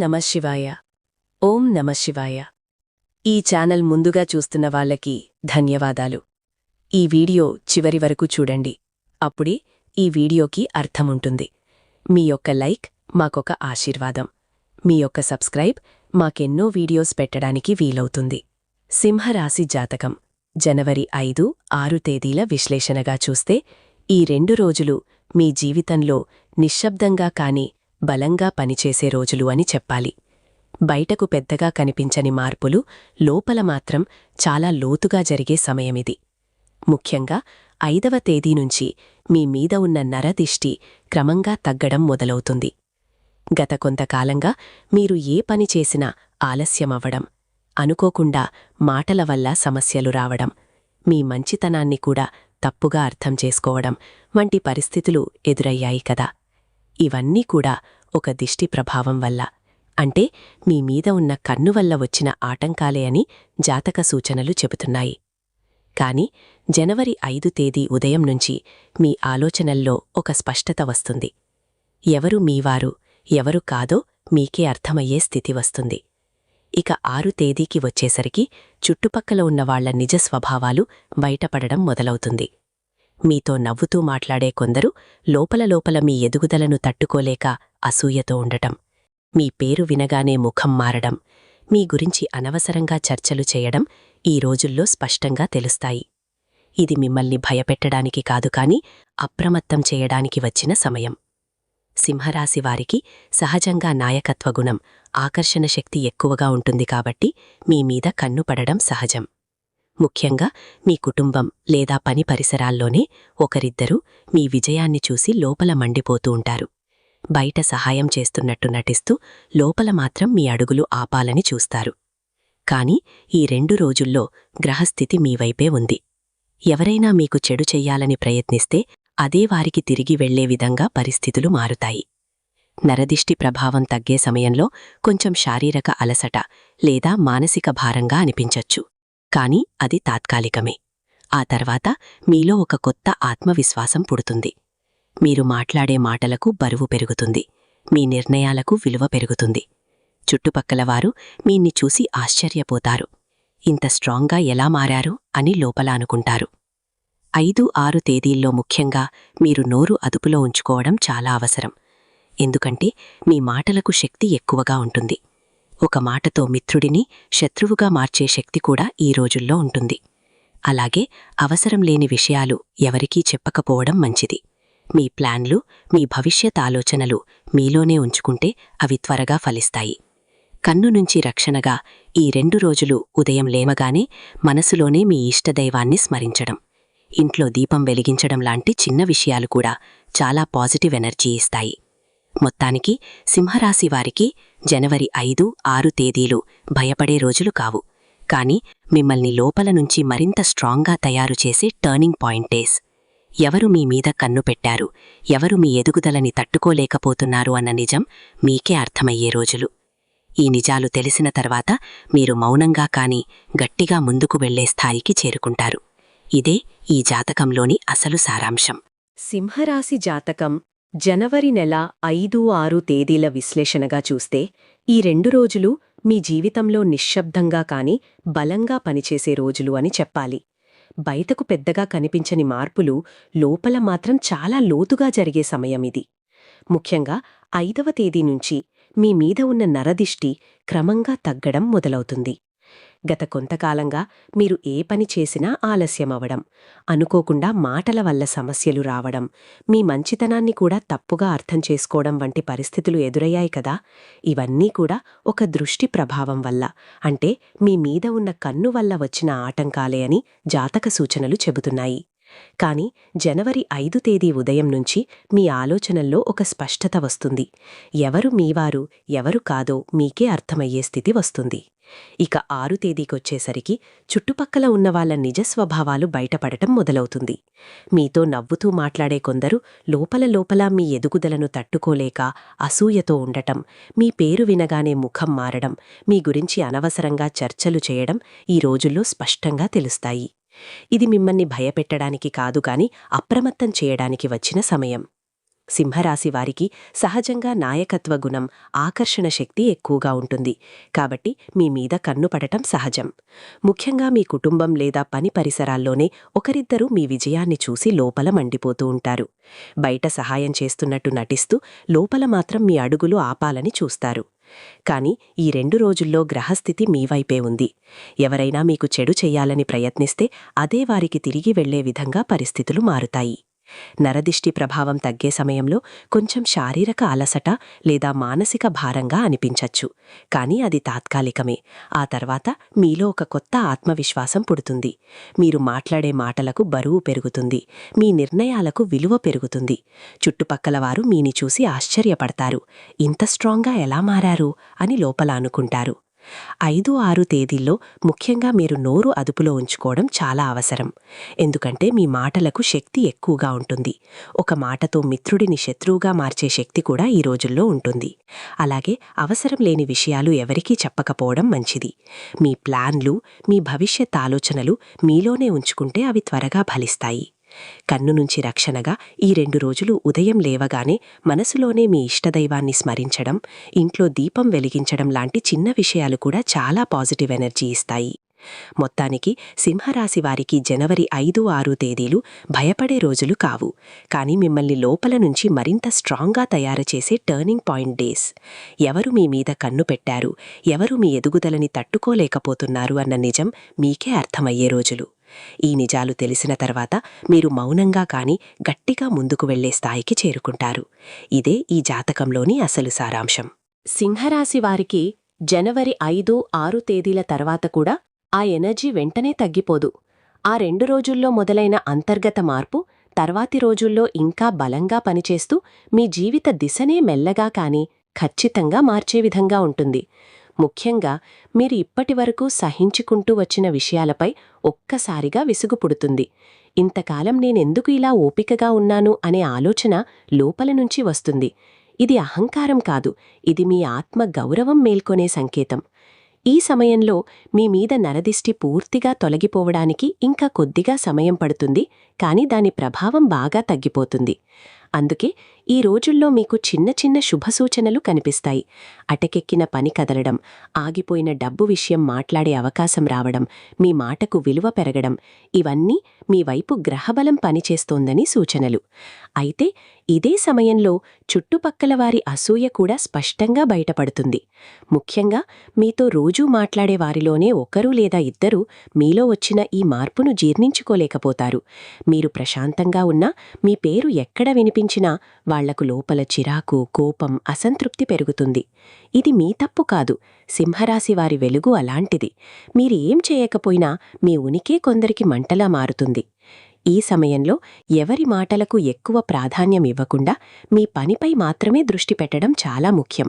నమ శివాయ. ఓం నమ శివాయ. ఈ ఛానల్ ముందుగా చూస్తున్న వాళ్ళకి ధన్యవాదాలు. ఈ వీడియో చివరి వరకు చూడండి. అప్పుడే ఈ వీడియోకి అర్థముంటుంది. మీ యొక్క లైక్ మాకొక ఆశీర్వాదం. మీ యొక్క సబ్స్క్రైబ్ మాకెన్నో వీడియోస్ పెట్టడానికి వీలవుతుంది. సింహరాశి జాతకం. జనవరి ఐదు ఆరు తేదీల విశ్లేషణగా చూస్తే ఈ రెండు రోజులు మీ జీవితంలో నిశ్శబ్దంగా కాని బలంగా పనిచేసే రోజులు అని చెప్పాలి. బయటకు పెద్దగా కనిపించని మార్పులు లోపల మాత్రం చాలా లోతుగా జరిగే సమయమిది. ముఖ్యంగా ఐదవ తేదీ నుంచి మీ మీద ఉన్న నరదిష్టి క్రమంగా తగ్గడం మొదలవుతుంది. గత కొంతకాలంగా మీరు ఏ పని చేసినా ఆలస్యమవ్వడం అనుకోకుండా మాటల వల్ల సమస్యలు రావడం మీ మంచితనాన్ని కూడా తప్పుగా అర్థం చేసుకోవడం వంటి పరిస్థితులు ఎదురయ్యాయి కదా. ఇవన్నీ కూడా ఒక దిష్టి ప్రభావం వల్ల. అంటే మీ మీద ఉన్న కన్ను వల్ల వచ్చిన ఆటంకాలే అని జాతక సూచనలు చెబుతున్నాయి. కాని జనవరి ఐదు తేదీ ఉదయం నుంచి మీ ఆలోచనల్లో ఒక స్పష్టత వస్తుంది. ఎవరు మీవారు ఎవరు కాదో మీకే అర్థమయ్యే స్థితి వస్తుంది. ఇక ఆరు తేదీకి వచ్చేసరికి చుట్టుపక్కల ఉన్న వాళ్ళ నిజ స్వభావాలు బయటపడడం మొదలవుతుంది. మీతో నవ్వుతూ మాట్లాడే కొందరు లోపల లోపల మీ ఎదుగుదలను తట్టుకోలేక అసూయతో ఉండటం మీ పేరు వినగానే ముఖం మారడం మీ గురించి అనవసరంగా చర్చలు చేయడం ఈ రోజుల్లో స్పష్టంగా తెలుస్తాయి. ఇది మిమ్మల్ని భయపెట్టడానికి కాదు కాని అప్రమత్తం చేయడానికి వచ్చిన సమయం. సింహరాశి వారికి సహజంగా నాయకత్వ గుణం ఆకర్షణ శక్తి ఎక్కువగా ఉంటుంది కాబట్టి మీ మీద కన్నుపడడం సహజం. ముఖ్యంగా మీ కుటుంబం లేదా పని పరిసరాల్లోనే ఒకరిద్దరూ మీ విజయాన్ని చూసి లోపల మండిపోతూ ఉంటారు. బయట సహాయం చేస్తున్నట్టు నటిస్తూ లోపల మాత్రం మీ అడుగులు ఆపాలని చూస్తారు. కాని ఈ రెండు రోజుల్లో గ్రహస్థితి మీవైపే ఉంది. ఎవరైనా మీకు చెడు చెయ్యాలని ప్రయత్నిస్తే అదే వారికి తిరిగి వెళ్ళే విధంగా పరిస్థితులు మారుతాయి. నరదిష్టి ప్రభావం తగ్గే సమయంలో కొంచెం శారీరక అలసట లేదా మానసిక భారంగా అనిపించొచ్చు. కాని అది తాత్కాలికమే. ఆ తర్వాత మీలో ఒక కొత్త ఆత్మవిశ్వాసం పుడుతుంది. మీరు మాట్లాడే మాటలకు బరువు పెరుగుతుంది. మీ నిర్ణయాలకు విలువ పెరుగుతుంది. చుట్టుపక్కలవారు మీన్ని చూసి ఆశ్చర్యపోతారు. ఇంత స్ట్రాంగ్గా ఎలా మారారు అని లోపల అనుకుంటారు. ఐదు ఆరు తేదీల్లో ముఖ్యంగా మీరు నోరు అదుపులో ఉంచుకోవడం చాలా అవసరం. ఎందుకంటే మీ మాటలకు శక్తి ఎక్కువగా ఉంటుంది. ఒక మాటతో మిత్రుడిని శత్రువుగా మార్చే శక్తి కూడా ఈ రోజుల్లో ఉంటుంది. అలాగే అవసరం లేని విషయాలు ఎవరికీ చెప్పకపోవడం మంచిది. మీ ప్లాన్లు మీ భవిష్యత్ ఆలోచనలు మీలోనే ఉంచుకుంటే అవి త్వరగా ఫలిస్తాయి. కన్ను నుంచి రక్షణగా ఈ రెండు రోజులు ఉదయం లేమగానే మనసులోనే మీ ఇష్టదైవాన్ని స్మరించడం. ఇంట్లో దీపం వెలిగించడం లాంటి చిన్న విషయాలు కూడా చాలా పాజిటివ్ ఎనర్జీ ఇస్తాయి. మొత్తానికి సింహరాశి వారికి జనవరి ఐదు ఆరు తేదీలు భయపడే రోజులు కావు. కాని మిమ్మల్ని లోపల నుంచి మరింత స్ట్రాంగ్గా తయారు చేసే టర్నింగ్ పాయింట్ డేస్. ఎవరు మీ మీద కన్ను పెట్టారు? ఎవరు మీ ఎదుగుదలని తట్టుకోలేకపోతున్నారు అన్న నిజం మీకే అర్థమయ్యే రోజులు. ఈ నిజాలు తెలిసిన తర్వాత మీరు మౌనంగా కాని గట్టిగా ముందుకు వెళ్ళే స్థాయికి చేరుకుంటారు. ఇదే ఈ జాతకంలోని అసలు సారాంశం. సింహరాశి జాతకం జనవరి నెల ఐదు ఆరు తేదీల విశ్లేషణగా చూస్తే ఈ రెండు రోజులు మీ జీవితంలో నిశ్శబ్దంగా కాని బలంగా పనిచేసే రోజులు అని చెప్పాలి. బయటకు పెద్దగా కనిపించని మార్పులు లోపల మాత్రం చాలా లోతుగా జరిగే సమయమిది ముఖ్యంగా ఐదవ తేదీ నుంచి మీ మీద ఉన్న నరదిష్టి క్రమంగా తగ్గడం మొదలవుతుంది. గత కొంతకాలంగా మీరు ఏ పని చేసినా ఆలస్యమవడం అనుకోకుండా మాటల వల్ల సమస్యలు రావడం మీ మంచితనాన్ని కూడా తప్పుగా అర్థం చేసుకోవడం వంటి పరిస్థితులు ఎదురయ్యాయి కదా! ఇవన్నీ కూడా ఒక దృష్టి ప్రభావం వల్ల అంటే మీ మీద ఉన్న కన్ను వల్ల వచ్చిన ఆటంకాలే అని జాతక సూచనలు చెబుతున్నాయి. కాని జనవరి ఐదు తేదీ ఉదయం నుంచి మీ ఆలోచనల్లో ఒక స్పష్టత వస్తుంది. ఎవరు మీవారు ఎవరు కాదో మీకే అర్థమయ్యే స్థితి వస్తుంది. ఇక ఆరు తేదీకొచ్చేసరికి చుట్టుపక్కల ఉన్న వాళ్ళ నిజ స్వభావాలు బయటపడటం మొదలవుతుంది. మీతో నవ్వుతూ మాట్లాడే కొందరు లోపల లోపల మీ ఎదుగుదలను తట్టుకోలేక అసూయతో ఉండటం మీ పేరు వినగానే ముఖం మారడం మీ గురించి అనవసరంగా చర్చలు చేయడం ఈ రోజుల్లో స్పష్టంగా తెలుస్తాయి. ఇది మిమ్మల్ని భయపెట్టడానికి కాదుగాని అప్రమత్తం చేయడానికి వచ్చిన సమయం. సింహరాశి వారికి సహజంగా నాయకత్వ గుణం ఆకర్షణ శక్తి ఎక్కువగా ఉంటుంది. కాబట్టి మీ మీద కన్ను పడటం సహజం. ముఖ్యంగా మీ కుటుంబం లేదా పని పరిసరాల్లోనే ఒకరిద్దరూ మీ విజయాన్ని చూసి లోపల మండిపోతూ ఉంటారు. బయట సహాయం చేస్తున్నట్టు నటిస్తూ లోపల మాత్రం మీ అడుగులు ఆపాలని చూస్తారు. కాని ఈ రెండు రోజుల్లో గ్రహస్థితి మీ వైపే ఉంది. ఎవరైనా మీకు చెడు చెయ్యాలని ప్రయత్నిస్తే అదే వారికి తిరిగి వెళ్ళే విధంగా పరిస్థితులు మారుతాయి. నరదిష్టి ప్రభావం తగ్గే సమయంలో కొంచెం శారీరక అలసట లేదా మానసిక భారంగా అనిపించచ్చు. కానీ అది తాత్కాలికమే. ఆ తర్వాత మీలో ఒక కొత్త ఆత్మవిశ్వాసం పుడుతుంది. మీరు మాట్లాడే మాటలకు బరువు పెరుగుతుంది. మీ నిర్ణయాలకు విలువ పెరుగుతుంది. చుట్టుపక్కల వారు మీని చూసి ఆశ్చర్యపడతారు. ఇంత స్ట్రాంగ్గా ఎలా మారారు? అని లోపల అనుకుంటారు. ఐదు ఆరు తేదీల్లో ముఖ్యంగా మీరు నోరు అదుపులో ఉంచుకోవడం చాలా అవసరం. ఎందుకంటే మీ మాటలకు శక్తి ఎక్కువగా ఉంటుంది. ఒక మాటతో మిత్రుడిని శత్రువుగా మార్చే శక్తి కూడా ఈ రోజుల్లో ఉంటుంది. అలాగే అవసరం లేని విషయాలు ఎవరికీ చెప్పకపోవడం మంచిది. మీ ప్లాన్లు మీ భవిష్యత్ ఆలోచనలు మీలోనే ఉంచుకుంటే అవి త్వరగా ఫలిస్తాయి. కన్ను నుంచి రక్షణగా ఈ రెండు రోజులు ఉదయం లేవగానే మనసులోనే మీ ఇష్టదైవాన్ని స్మరించడం ఇంట్లో దీపం వెలిగించడం లాంటి చిన్న విషయాలు కూడా చాలా పాజిటివ్ ఎనర్జీ ఇస్తాయి. మొత్తానికి సింహరాశి వారికి జనవరి ఐదు ఆరు తేదీలు భయపడే రోజులు కావు. కానీ మిమ్మల్ని లోపల నుంచి మరింత స్ట్రాంగ్గా తయారు చేసే టర్నింగ్ పాయింట్ డేస్. ఎవరు మీ మీద కన్ను పెట్టారు? ఎవరు మీ ఎదుగుదలని తట్టుకోలేకపోతున్నారు అన్న నిజం మీకే అర్థమయ్యే రోజులు. ఈ నిజాలు తెలిసిన తర్వాత మీరు మౌనంగా కాని గట్టిగా ముందుకు వెళ్ళే స్థాయికి చేరుకుంటారు. ఇదే ఈ జాతకంలోని అసలు సారాంశం. సింహరాశి వారికి జనవరి ఐదు ఆరు తేదీల తర్వాత కూడా ఆ ఎనర్జీ వెంటనే తగ్గిపోదు. ఆ రెండు రోజుల్లో మొదలైన అంతర్గత మార్పు తర్వాతి రోజుల్లో ఇంకా బలంగా పనిచేస్తూ మీ జీవిత దిశనే మెల్లగా కాని ఖచ్చితంగా మార్చే విధంగా ఉంటుంది. ముఖ్యంగా మీరు ఇప్పటివరకు సహించుకుంటూ వచ్చిన విషయాలపై ఒక్కసారిగా విసుగు పుడుతుంది ఇంతకాలం నేనెందుకు ఇలా ఓపికగా ఉన్నాను అనే ఆలోచన లోపల నుంచి వస్తుంది. ఇది అహంకారం కాదు ఇది మీ ఆత్మ గౌరవం మేల్కొనే సంకేతం. ఈ సమయంలో మీ మీద నరదిష్టి పూర్తిగా తొలగిపోవడానికి ఇంకా కొద్దిగా సమయం పడుతుంది కాని దాని ప్రభావం బాగా తగ్గిపోతుంది. అందుకే ఈ రోజుల్లో మీకు చిన్న చిన్న శుభసూచనలు కనిపిస్తాయి. అటకెక్కిన పని కదలడం ఆగిపోయిన డబ్బు విషయం మాట్లాడే అవకాశం రావడం మీ మాటకు విలువ పెరగడం ఇవన్నీ మీ వైపు గ్రహబలం పనిచేస్తోందని సూచనలు. అయితే ఇదే సమయంలో చుట్టుపక్కల వారి అసూయ కూడా స్పష్టంగా బయటపడుతుంది. ముఖ్యంగా మీతో రోజూ మాట్లాడే వారిలోనే ఒకరు లేదా ఇద్దరు మీలో వచ్చిన ఈ మార్పును జీర్ణించుకోలేకపోతారు. మీరు ప్రశాంతంగా ఉన్నా మీ పేరు ఎక్కడ వినిపించినా వాళ్ళకు లోపల చిరాకు కోపం అసంతృప్తి పెరుగుతుంది. ఇది మీ తప్పు కాదు. సింహరాశి వారి వెలుగు అలాంటిది. మీరేం చేయకపోయినా మీ ఉనికే కొందరికి మంటలా మారుతుంది. ఈ సమయంలో ఎవరి మాటలకు ఎక్కువ ప్రాధాన్యం ఇవ్వకుండా మీ పనిపై మాత్రమే దృష్టి పెట్టడం చాలా ముఖ్యం.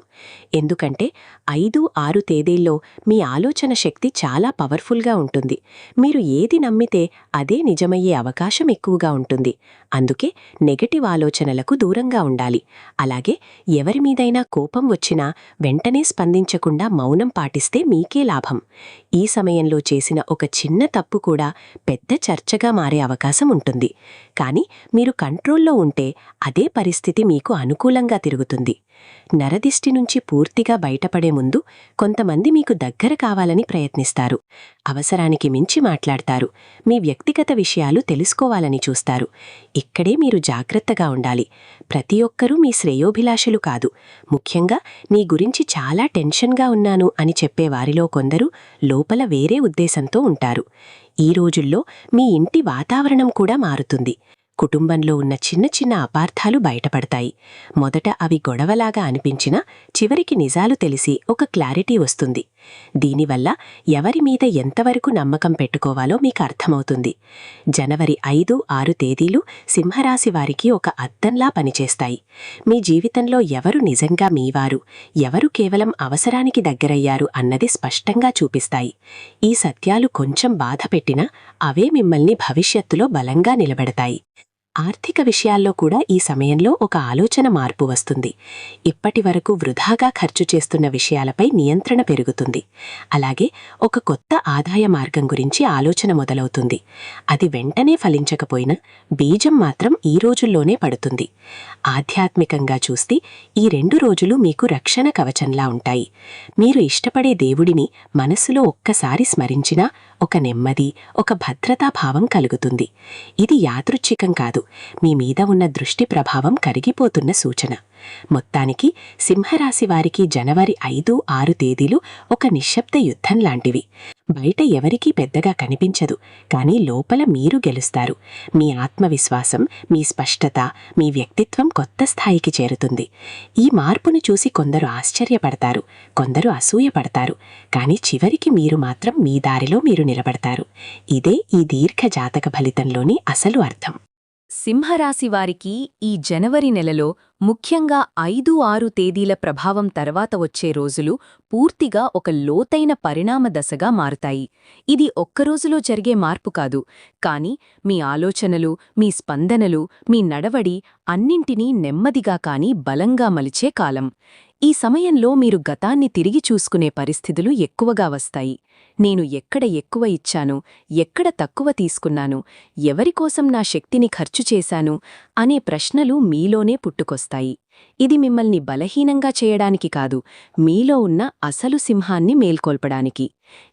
ఎందుకంటే ఐదు ఆరు తేదీల్లో మీ ఆలోచన శక్తి చాలా పవర్ఫుల్గా ఉంటుంది. మీరు ఏది నమ్మితే అదే నిజమయ్యే అవకాశం ఎక్కువగా ఉంటుంది. అందుకే నెగటివ్ ఆలోచనలకు దూరంగా ఉండాలి. అలాగే ఎవరి మీదైనా కోపం వచ్చినా వెంటనే స్పందించకుండా మౌనం పాటిస్తే మీకే లాభం. ఈ సమయంలో చేసిన ఒక చిన్న తప్పు కూడా పెద్ద చర్చగా మారే అవకాశం ఉంటుంది. కానీ మీరు కంట్రోల్లో ఉంటే అదే పరిస్థితి మీకు అనుకూలంగా తిరుగుతుంది. నరదిష్టి నుంచి పూర్తిగా బయటపడే ముందు కొంతమంది మీకు దగ్గర కావాలని ప్రయత్నిస్తారు. అవసరానికి మించి మాట్లాడతారు. మీ వ్యక్తిగత విషయాలు తెలుసుకోవాలని చూస్తారు. ఇక్కడే మీరు జాగ్రత్తగా ఉండాలి. ప్రతి ఒక్కరూ మీ శ్రేయోభిలాషులు కాదు. ముఖ్యంగా నీ గురించి చాలా టెన్షన్గా ఉన్నాను అని చెప్పే వారిలో కొందరు లోపల వేరే ఉద్దేశంతో ఉంటారు. ఈ రోజుల్లో మీ ఇంటి వాతావరణం కూడా మారుతుంది. కుటుంబంలో ఉన్న చిన్న చిన్న అపార్థాలు బయటపడతాయి. మొదట అవి గొడవలాగా అనిపించినా చివరికి నిజాలు తెలిసి ఒక క్లారిటీ వస్తుంది. దీనివల్ల ఎవరి మీద ఎంతవరకు నమ్మకం పెట్టుకోవాలో మీకు అర్థమవుతుంది. జనవరి ఐదు ఆరు తేదీలు సింహరాశి వారికి ఒక అద్దంలా పనిచేస్తాయి. మీ జీవితంలో ఎవరు నిజంగా మీవారు? ఎవరు కేవలం అవసరానికి దగ్గరయ్యారు అన్నది స్పష్టంగా చూపిస్తాయి. ఈ సత్యాలు కొంచెం బాధ పెట్టినా అవే మిమ్మల్ని భవిష్యత్తులో బలంగా నిలబెడతాయి. ఆర్థిక విషయాల్లో కూడా ఈ సమయంలో ఒక ఆలోచన మార్పు వస్తుంది. ఇప్పటి వరకు వృధాగా ఖర్చు చేస్తున్న విషయాలపై నియంత్రణ పెరుగుతుంది. అలాగే ఒక కొత్త ఆదాయ మార్గం గురించి ఆలోచన మొదలవుతుంది. అది వెంటనే ఫలించకపోయినా బీజం మాత్రం ఈ రోజుల్లోనే పడుతుంది. ఆధ్యాత్మికంగా చూస్తే ఈ రెండు రోజులు మీకు రక్షణ కవచంలా ఉంటాయి. మీరు ఇష్టపడే దేవుడిని మనస్సులో ఒక్కసారి స్మరించినా ఒక నెమ్మది ఒక భద్రతా భావం కలుగుతుంది. ఇది యాదృచ్ఛికం కాదు. మీ మీద ఉన్న దృష్టి ప్రభావం కరిగిపోతున్న సూచన. మొత్తానికి సింహరాశి వారికి జనవరి ఐదు ఆరు తేదీలు ఒక నిశ్శబ్ద యుద్ధం లాంటివి. బయట ఎవరికీ పెద్దగా కనిపించదు కానీ లోపల మీరు గెలుస్తారు. మీ ఆత్మవిశ్వాసం మీ స్పష్టత మీ వ్యక్తిత్వం కొత్త స్థాయికి చేరుతుంది. ఈ మార్పును చూసి కొందరు ఆశ్చర్యపడతారు కొందరు అసూయపడతారు కానీ చివరికి మీరు మాత్రం మీ దారిలో మీరు నిలబడతారు. ఇదే ఈ దీర్ఘ జాతక ఫలితంలోని అసలు అర్థం. సింహరాశి వారికి ఈ జనవరి నెలలో ముఖ్యంగా ఐదు ఆరు తేదీల ప్రభావం తర్వాత వచ్చే రోజులు పూర్తిగా ఒక లోతైన పరిణామ దశగా మారుతాయి. ఇది ఒక్కరోజులో జరిగే మార్పు కాదు. కాని మీ ఆలోచనలు మీ స్పందనలు మీ నడవడి అన్నింటినీ నెమ్మదిగా కాని బలంగా మలిచే కాలం. ఈ సమయంలో మీరు గతాన్ని తిరిగి చూసుకునే పరిస్థితులు ఎక్కువగా వస్తాయి. నేను ఎక్కడ ఎక్కువ ఇచ్చాను ఎక్కడ తక్కువ తీసుకున్నాను ఎవరికోసం నా శక్తిని ఖర్చు చేశాను అనే ప్రశ్నలు మీలోనే పుట్టుకొస్తాయి. ఇది మిమ్మల్ని బలహీనంగా చేయడానికి కాదు మీలో ఉన్న అసలు సింహాన్ని మేల్కొల్పడానికి.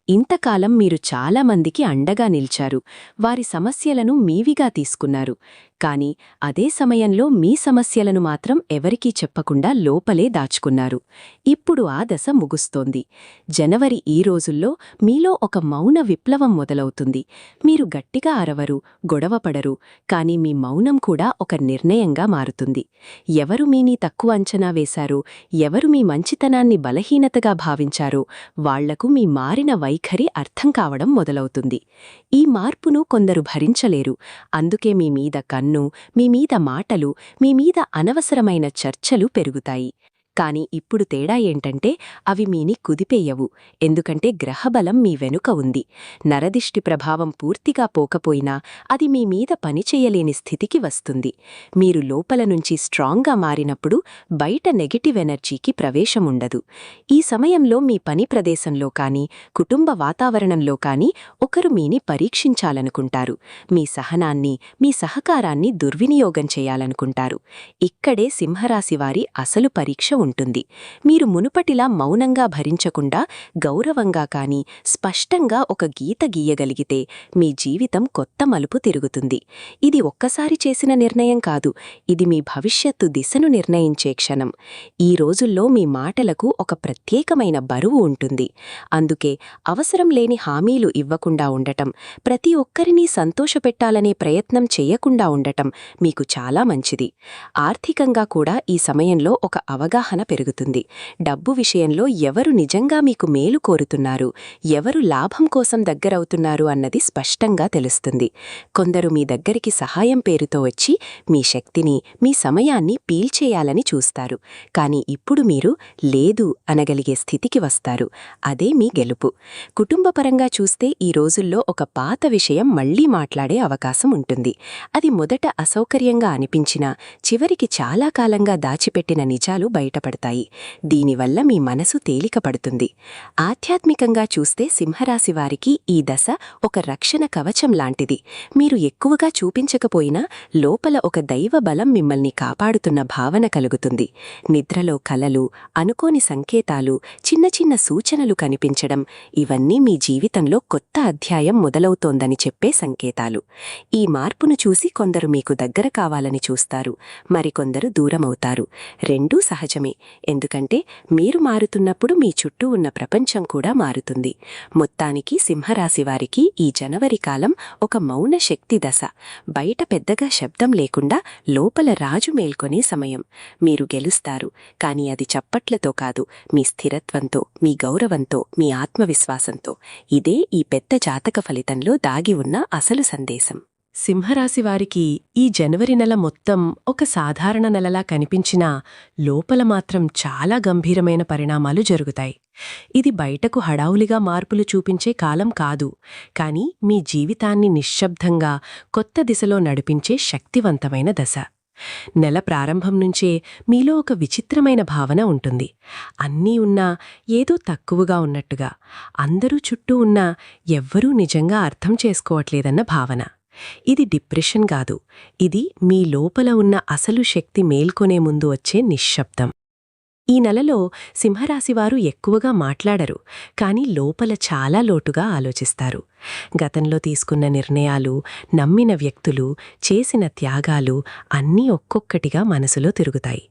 ఇంతకాలం మీరు చాలామందికి అండగా నిల్చారు వారి సమస్యలను మీవిగా తీసుకున్నారు. కాని అదే సమయంలో మీ సమస్యలను మాత్రం ఎవరికీ చెప్పకుండా లోపలే దాచుకున్నారు. ఇప్పుడు ఆ దశ ముగుస్తోంది. జనవరి ఈ రోజుల్లో మీలో ఒక మౌన విప్లవం మొదలవుతుంది. మీరు గట్టిగా అరవరు గొడవపడరు కానీ మీ మౌనం కూడా ఒక నిర్ణయంగా మారుతుంది. ఎవరు మీని తక్కువ అంచనా వేశారో? ఎవరు మీ మంచితనాన్ని బలహీనతగా భావించారో? వాళ్ళకు మీ మారిన వైఖరి అర్థం కావడం మొదలవుతుంది. ఈ మార్పును కొందరు భరించలేరు. అందుకే మీ మీద కన్ను మీ మీద మాటలు మీ మీద అనవసరమైన చర్చలు పెరుగుతాయి. కానీ ఇప్పుడు తేడా ఏంటంటే అవి మీని కుదిపేయవు. ఎందుకంటే గ్రహబలం మీ వెనుక ఉంది. నరదిష్టి ప్రభావం పూర్తిగా పోకపోయినా అది మీ మీద పనిచేయలేని స్థితికి వస్తుంది. మీరు లోపల నుంచి స్ట్రాంగ్గా మారినప్పుడు బయట నెగటివ్ ఎనర్జీకి ప్రవేశముండదు ఈ సమయంలో మీ పని ప్రదేశంలో కానీ కుటుంబ వాతావరణంలో కానీ ఒకరు మీని పరీక్షించాలనుకుంటారు. మీ సహనాన్ని మీ సహకారాన్ని దుర్వినియోగం చేయాలనుకుంటారు. ఇక్కడే సింహరాశివారి అసలు పరీక్ష ఉంటుంది. మీరు మునుపటిలా మౌనంగా భరించకుండా గౌరవంగా కానీ స్పష్టంగా ఒక గీత గీయగలిగితే మీ జీవితం కొత్త మలుపు తిరుగుతుంది. ఇది ఒక్కసారి చేసిన నిర్ణయం కాదు ఇది మీ భవిష్యత్తు దిశను నిర్ణయించే క్షణం. ఈ రోజుల్లో మీ మాటలకు ఒక ప్రత్యేకమైన బరువు ఉంటుంది. అందుకే అవసరం లేని హామీలు ఇవ్వకుండా ఉండటం ప్రతి ఒక్కరినీ సంతోషపెట్టాలనే ప్రయత్నం చేయకుండా ఉండటం మీకు చాలా మంచిది. ఆర్థికంగా కూడా ఈ సమయంలో ఒక అవగాహన పెరుగుతుంది. డబ్బు విషయంలో ఎవరు నిజంగా మీకు మేలు కోరుతున్నారు? ఎవరు లాభం కోసం దగ్గరవుతున్నారు అన్నది స్పష్టంగా తెలుస్తుంది. కొందరు మీ దగ్గరికి సహాయం పేరుతో వచ్చి మీ శక్తిని మీ సమయాన్ని పీల్చేయాలని చూస్తారు. కాని ఇప్పుడు మీరు లేదు అనగలిగే స్థితికి వస్తారు. అదే మీ గెలుపు. కుటుంబపరంగా చూస్తే ఈ రోజుల్లో ఒక పాత విషయం మళ్ళీ మాట్లాడే అవకాశం ఉంటుంది. అది మొదట అసౌకర్యంగా అనిపించినా చివరికి చాలా కాలంగా దాచిపెట్టిన నిజాలు సహాయపడతాయి దీనివల్ల మీ మనసు తేలికపడుతుంది. ఆధ్యాత్మికంగా చూస్తే సింహరాశి వారికి ఈ దశ ఒక రక్షణ కవచం లాంటిది. మీరు ఎక్కువగా చూపించకపోయినా లోపల ఒక దైవ బలం మిమ్మల్ని కాపాడుతున్న భావన కలుగుతుంది. నిద్రలో కలలు అనుకోని సంకేతాలు చిన్న చిన్న సూచనలు కనిపించడం ఇవన్నీ మీ జీవితంలో కొత్త అధ్యాయం మొదలవుతోందని చెప్పే సంకేతాలు. ఈ మార్పును చూసి కొందరు మీకు దగ్గర కావాలని చూస్తారు. మరికొందరు దూరమవుతారు. రెండూ సహజమే. ఎందుకంటే మీరు మారుతున్నప్పుడు మీ చుట్టూ ఉన్న ప్రపంచం కూడా మారుతుంది. మొత్తానికి సింహరాశి వారికి ఈ జనవరి కాలం ఒక మౌన శక్తి దశ. బయట పెద్దగా శబ్దం లేకుండా లోపల రాజు మేల్కొనే సమయం. మీరు గెలుస్తారు. కాని అది చప్పట్లతో కాదు. మీ స్థిరత్వంతో మీ గౌరవంతో మీ ఆత్మవిశ్వాసంతో. ఇదే ఈ పెద్ద జాతక ఫలితంలో దాగి ఉన్న అసలు సందేశం. సింహరాశి వారికి ఈ జనవరి నెల మొత్తం ఒక సాధారణ నెలలా కనిపించినా లోపల మాత్రం చాలా గంభీరమైన పరిణామాలు జరుగుతాయి. ఇది బయటకు హడావులిగా మార్పులు చూపించే కాలం కాదు కాని మీ జీవితాన్ని నిశ్శబ్దంగా కొత్త దిశలో నడిపించే శక్తివంతమైన దశ. నెల ప్రారంభం నుంచే మీలో ఒక విచిత్రమైన భావన ఉంటుంది. అన్నీ ఉన్నా ఏదో తక్కువగా ఉన్నట్టుగా అందరూ చుట్టూ ఉన్నా ఎవ్వరూ నిజంగా అర్థం చేసుకోవట్లేదన్న భావన. ఇది డిప్రెషన్ కాదు. ఇది మీ లోపల ఉన్న అసలు శక్తి మేల్కొనే ముందు వచ్చే నిశ్శబ్దం. ఈ నెలలో సింహరాశివారు ఎక్కువగా మాట్లాడరు కాని లోపల చాలా లోటుగా ఆలోచిస్తారు. గతంలో తీసుకున్న నిర్ణయాలు నమ్మిన వ్యక్తులు చేసిన త్యాగాలు అన్నీ ఒక్కొక్కటిగా మనసులో తిరుగుతాయి.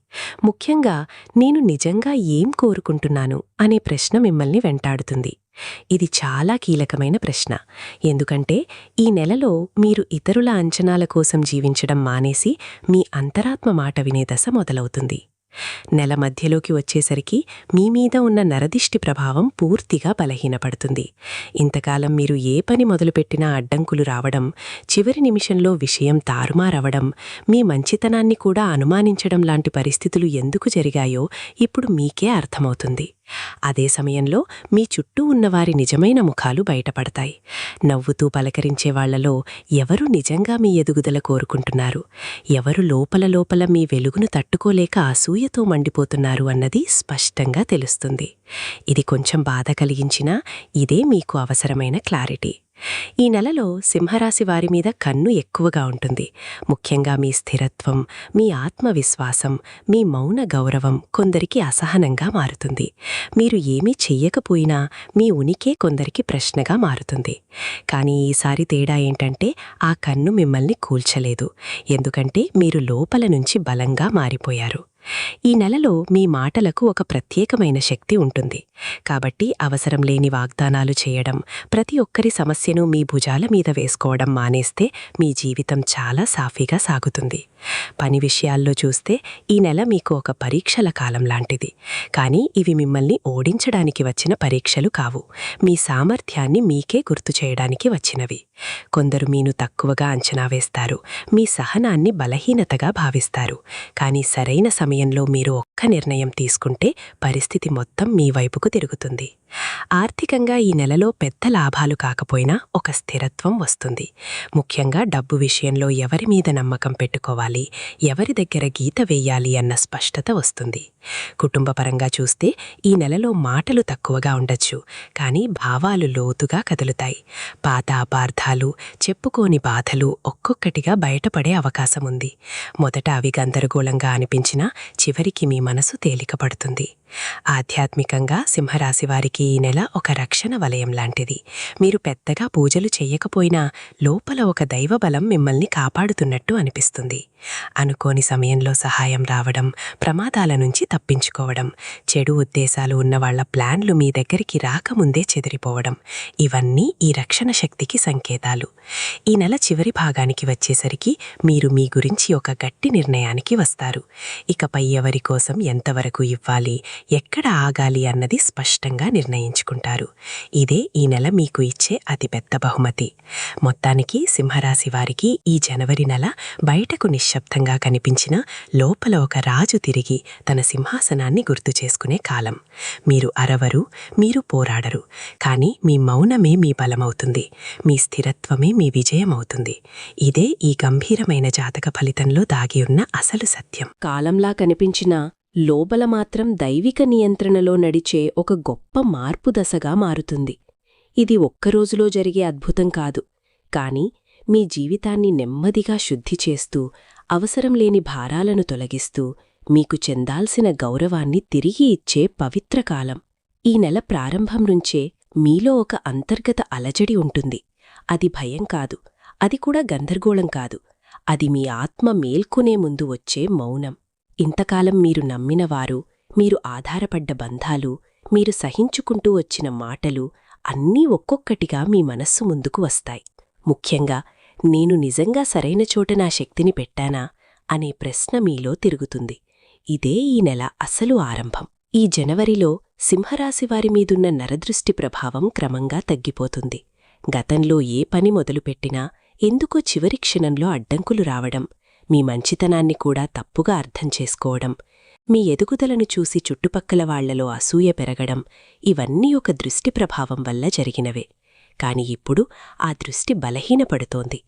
ముఖ్యంగా నేను నిజంగా ఏం కోరుకుంటున్నాను అనే ప్రశ్న మిమ్మల్ని వెంటాడుతుంది. ఇది చాలా కీలకమైన ప్రశ్న. ఎందుకంటే ఈ నెలలో మీరు ఇతరుల అంచనాల కోసం జీవించడం మానేసి మీ అంతరాత్మ మాట వినే దశ మొదలవుతుంది. నెల మధ్యలోకి వచ్చేసరికి మీ మీద ఉన్న నరదిష్టి ప్రభావం పూర్తిగా బలహీనపడుతుంది. ఇంతకాలం మీరు ఏ పని మొదలుపెట్టినా అడ్డంకులు రావడం చివరి నిమిషంలో విషయం తారుమారవడం మీ మంచితనాన్ని కూడా అనుమానించడం లాంటి పరిస్థితులు ఎందుకు జరిగాయో ఇప్పుడు మీకే అర్థమవుతుంది. అదే సమయంలో మీ చుట్టూ ఉన్నవారి నిజమైన ముఖాలు బయటపడతాయి. నవ్వుతూ పలకరించే వాళ్ళలో ఎవరు నిజంగా మీ ఎదుగుదల కోరుకుంటున్నారు? ఎవరు లోపల లోపల మీ వెలుగును తట్టుకోలేక అసూయతో మండిపోతున్నారు అన్నది స్పష్టంగా తెలుస్తుంది. ఇది కొంచెం బాధ కలిగించినా ఇదే మీకు అవసరమైన క్లారిటీ. ఈ నెలలో సింహరాశి వారి మీద కన్ను ఎక్కువగా ఉంటుంది. ముఖ్యంగా మీ స్థిరత్వం మీ ఆత్మవిశ్వాసం మీ మౌన గౌరవం కొందరికి అసహనంగా మారుతుంది. మీరు ఏమీ చెయ్యకపోయినా మీ ఉనికే కొందరికి ప్రశ్నగా మారుతుంది. కానీ ఈసారి తేడా ఏంటంటే ఆ కన్ను మిమ్మల్ని కూల్చలేదు. ఎందుకంటే మీరు లోపల నుంచి బలంగా మారిపోయారు. ఈ నెలలో మీ మాటలకు ఒక ప్రత్యేకమైన శక్తి ఉంటుంది. కాబట్టి అవసరం లేని వాగ్దానాలు చేయడం ప్రతి ఒక్కరి సమస్యను మీ భుజాల మీద వేసుకోవడం మానేస్తే మీ జీవితం చాలా సాఫీగా సాగుతుంది. పని విషయాల్లో చూస్తే ఈ నెల మీకు ఒక పరీక్షల కాలం లాంటిది. కానీ ఇవి మిమ్మల్ని ఓడించడానికి వచ్చిన పరీక్షలు కావు. మీ సామర్థ్యాన్ని మీకే గుర్తు చేయడానికి వచ్చినవి. కొందరు మీను తక్కువగా అంచనా వేస్తారు. మీ సహనాన్ని బలహీనతగా భావిస్తారు. కానీ సరైన సమయంలో మీరు ఒక్క నిర్ణయం తీసుకుంటే పరిస్థితి మొత్తం మీ వైపుకు తిరుగుతుంది. ఆర్థికంగా ఈ నెలలో పెద్ద లాభాలు కాకపోయినా ఒక స్థిరత్వం వస్తుంది. ముఖ్యంగా డబ్బు విషయంలో ఎవరి మీద నమ్మకం పెట్టుకోవాలి? ఎవరి దగ్గర గీత వేయాలి అన్న స్పష్టత వస్తుంది. కుటుంబపరంగా చూస్తే ఈ నెలలో మాటలు తక్కువగా ఉండొచ్చు కానీ భావాలు లోతుగా కదులుతాయి. పాత అపార్థాలు చెప్పుకోని బాధలు ఒక్కొక్కటిగా బయటపడే అవకాశం ఉంది మొదట అవి గందరగోళంగా అనిపించినా చివరికి మీ మనసు తేలికపడుతుంది. ఆధ్యాత్మికంగా సింహరాశివారికి ఈ నెల ఒక రక్షణ వలయం లాంటిది. మీరు పెద్దగా పూజలు చెయ్యకపోయినా లోపల ఒక దైవబలం మిమ్మల్ని కాపాడుతున్నట్టు అనిపిస్తుంది. అనుకోని సమయంలో సహాయం రావడం ప్రమాదాల నుంచి తప్పించుకోవడం చెడు ఉద్దేశాలు ఉన్న వాళ్ళ ప్లాన్లు మీ దగ్గరికి రాకముందే చెదిరిపోవడం ఇవన్నీ ఈ రక్షణ శక్తికి సంకేతాలు. ఈ నెల చివరి భాగానికి వచ్చేసరికి మీరు మీ గురించి ఒక గట్టి నిర్ణయానికి వస్తారు. ఇకపై ఎవరి కోసం ఎంతవరకు ఇవ్వాలి ఎక్కడ ఆగాలి అన్నది స్పష్టంగా నిర్ణయించుకుంటారు. ఇదే ఈ నెల మీకు ఇచ్చే అతిపెద్ద బహుమతి. మొత్తానికి సింహరాశి వారికి ఈ జనవరి నెల బయటకు నిశ్శబ్దంగా కనిపించిన లోపల ఒక రాజు తిరిగి తన సింహాసనాన్ని గుర్తు చేసుకునే కాలం. మీరు అరవరు మీరు పోరాడరు. కానీ మీ మౌనమే మీ బలమవుతుంది. మీ స్థిరత్వమే మీ విజయమవుతుంది. ఇదే ఈ గంభీరమైన జాతక ఫలితంలో దాగి ఉన్న అసలు సత్యం. కాలంలా కనిపించిన లోపల మాత్రం దైవిక నియంత్రణలో నడిచే ఒక గొప్ప మార్పు దశగా మారుతుంది. ఇది ఒక్కరోజులో జరిగే అద్భుతం కాదు. కాని మీ జీవితాన్ని నెమ్మదిగా శుద్ధి చేస్తూ అవసరం లేని భారాలను తొలగిస్తూ మీకు చెందాల్సిన గౌరవాన్ని తిరిగి ఇచ్చే పవిత్ర కాలం. ఈ నెల ప్రారంభం నుంచే మీలో ఒక అంతర్గత అలజడి ఉంటుంది. అది భయం కాదు. అది కూడా గందరగోళం కాదు. అది మీ ఆత్మ మేల్కొనే ముందు వచ్చే మౌనం. ఇంతకాలం మీరు నమ్మినవారు మీరు ఆధారపడ్డ బంధాలు మీరు సహించుకుంటూ వచ్చిన మాటలు అన్నీ ఒక్కొక్కటిగా మీ మనస్సు ముందుకు వస్తాయి. ముఖ్యంగా నేను నిజంగా సరైన చోట నా శక్తిని పెట్టానా? అనే ప్రశ్న మీలో తిరుగుతుంది. ఇదే ఈ నెల అసలు ఆరంభం. ఈ జనవరిలో సింహరాశివారి మీదున్న నరదృష్టి ప్రభావం క్రమంగా తగ్గిపోతుంది. గతంలో ఏ పని మొదలుపెట్టినా ఎందుకో చివరి క్షణంలో అడ్డంకులు రావడం మీ మంచితనాన్ని కూడా తప్పుగా అర్థం చేసుకోవడం మీ ఎదుగుదలను చూసి చుట్టుపక్కల వాళ్ళలో అసూయ పెరగడం ఇవన్నీ ఒక దృష్టి ప్రభావం వల్ల జరిగినవే. కాని ఇప్పుడు ఆ దృష్టి బలహీనపడుతోంది.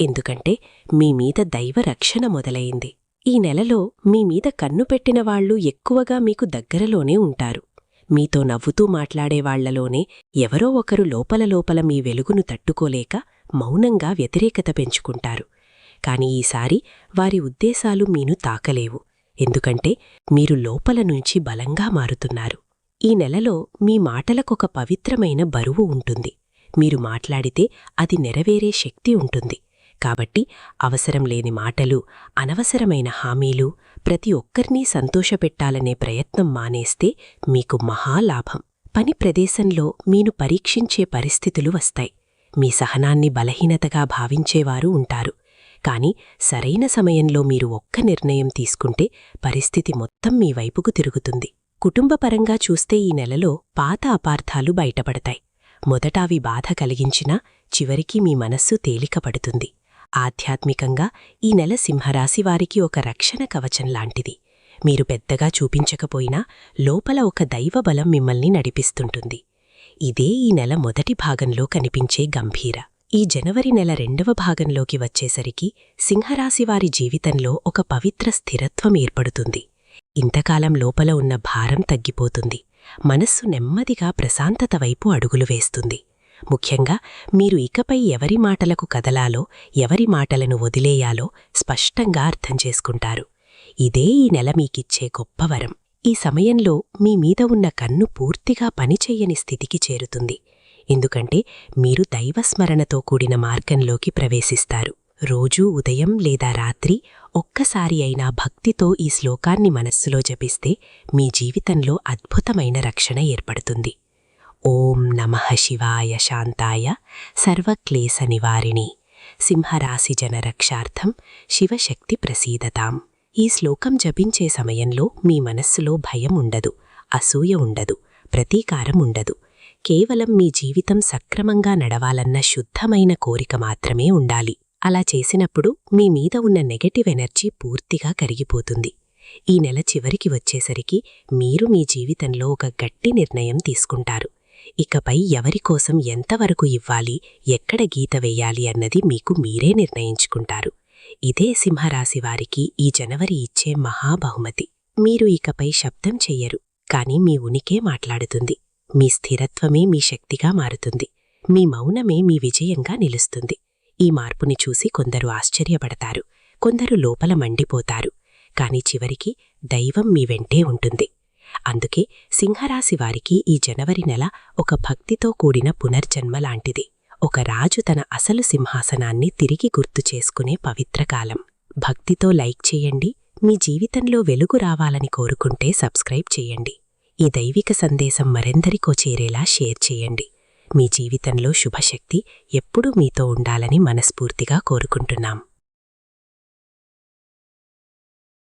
ఎందుకంటే మీ మీద దైవ రక్షణ మొదలయింది ఈ నెలలో మీ మీద కన్ను పెట్టిన వాళ్ళు ఎక్కువగా మీకు దగ్గరలోనే ఉంటారు. మీతో నవ్వుతూ మాట్లాడేవాళ్ళలోనే ఎవరో ఒకరు లోపల లోపల మీ వెలుగును తట్టుకోలేక మౌనంగా వ్యతిరేకత పెంచుకుంటారు. కాని ఈసారి వారి ఉద్దేశాలు మీను తాకలేవు. ఎందుకంటే మీరు లోపల నుంచి బలంగా మారుతున్నారు. ఈ నెలలో మీ మాటలకొక పవిత్రమైన బరువు ఉంటుంది. మీరు మాట్లాడితే అది నెరవేరే శక్తి ఉంటుంది. కాబట్టి అవసరం లేని మాటలు అనవసరమైన హామీలు ప్రతి ఒక్కరినీ సంతోషపెట్టాలనే ప్రయత్నం మానేస్తే మీకు మహాలాభం. పని ప్రదేశంలో మీను పరీక్షించే పరిస్థితులు వస్తాయి. మీ సహనాన్ని బలహీనతగా భావించేవారు ఉంటారు. కాని సరైన సమయంలో మీరు ఒక్క నిర్ణయం తీసుకుంటే పరిస్థితి మొత్తం మీ వైపుకు తిరుగుతుంది. కుటుంబపరంగా చూస్తే ఈ నెలలో పాత అపార్థాలు బయటపడతాయి. మొదట అవి బాధ కలిగించినా చివరికి మీ మనస్సు తేలికపడుతుంది. ఆధ్యాత్మికంగా ఈ నెల సింహరాశి వారికి ఒక రక్షణ కవచం లాంటిది. మీరు పెద్దగా చూపించకపోయినా లోపల ఒక దైవబలం మిమ్మల్ని నడిపిస్తుంటుంది. ఇదే ఈ నెల మొదటి భాగంలో కనిపించే గంభీర. ఈ జనవరి నెల రెండవ భాగంలోకి వచ్చేసరికి సింహరాశివారి జీవితంలో ఒక పవిత్ర స్థిరత్వం ఏర్పడుతుంది. ఇంతకాలం లోపల ఉన్న భారం తగ్గిపోతుంది. మనస్సు నెమ్మదిగా ప్రశాంతత వైపు అడుగులు వేస్తుంది. ముఖ్యంగా మీరు ఇకపై ఎవరి మాటలకు కదలాలో ఎవరి మాటలను వదిలేయాలో స్పష్టంగా అర్థం చేసుకుంటారు. ఇదే ఈ నెల మీకిచ్చే గొప్ప వరం. ఈ సమయంలో మీ మీద ఉన్న కన్ను పూర్తిగా పనిచెయ్యని స్థితికి చేరుతుంది. ఎందుకంటే మీరు దైవస్మరణతో కూడిన మార్గంలోకి ప్రవేశిస్తారు. రోజూ ఉదయం లేదా రాత్రి ఒక్కసారి అయినా భక్తితో ఈ శ్లోకాన్ని మనస్సులో జపిస్తే మీ జీవితంలో అద్భుతమైన రక్షణ ఏర్పడుతుంది. ఓం నమః శివాయ శాంతాయ సర్వక్లేశ నివారిణి. సింహరాశి జనరక్షార్థం శివశక్తి ప్రసీదతాం. ఈ శ్లోకం జపించే సమయంలో మీ మనస్సులో భయం ఉండదు అసూయ ఉండదు ప్రతీకారం ఉండదు. కేవలం మీ జీవితం సక్రమంగా నడవాలన్న శుద్ధమైన కోరిక మాత్రమే ఉండాలి. అలా చేసినప్పుడు మీ మీద ఉన్న నెగటివ్ ఎనర్జీ పూర్తిగా కరిగిపోతుంది. ఈ నెల చివరికి వచ్చేసరికి మీరు మీ జీవితంలో ఒక గట్టి నిర్ణయం తీసుకుంటారు. ఇకపై ఎవరికోసం ఎంతవరకు ఇవ్వాలి ఎక్కడ గీత వెయ్యాలి అన్నది మీకు మీరే నిర్ణయించుకుంటారు. ఇదే సింహరాశి వారికి ఈ జనవరి ఇచ్చే మహాబహుమతి. మీరు ఇకపై శబ్దం చెయ్యరు కాని మీ ఉనికే మాట్లాడుతుంది. మీ స్థిరత్వమే మీ శక్తిగా మారుతుంది. మీ మౌనమే మీ విజయంగా నిలుస్తుంది. ఈ మార్పుని చూసి కొందరు ఆశ్చర్యపడతారు. కొందరు లోపల మండిపోతారు. కాని చివరికి దైవం మీ వెంటే ఉంటుంది. అందుకే సింహరాశి వారికి ఈ జనవరి నెల ఒక భక్తితో కూడిన పునర్జన్మ లాంటిది. ఒక రాజు తన అసలు సింహాసనాన్ని తిరిగి గుర్తు చేసుకునే పవిత్రకాలం భక్తితో లైక్ చేయండి. మీ జీవితంలో వెలుగు రావాలని కోరుకుంటే సబ్స్క్రైబ్ చేయండి. ఈ దైవిక సందేశం మరెందరికో చేరేలా షేర్ చేయండి. మీ జీవితంలో శుభశక్తి ఎప్పుడూ మీతో ఉండాలని మనస్ఫూర్తిగా కోరుకుంటున్నాం.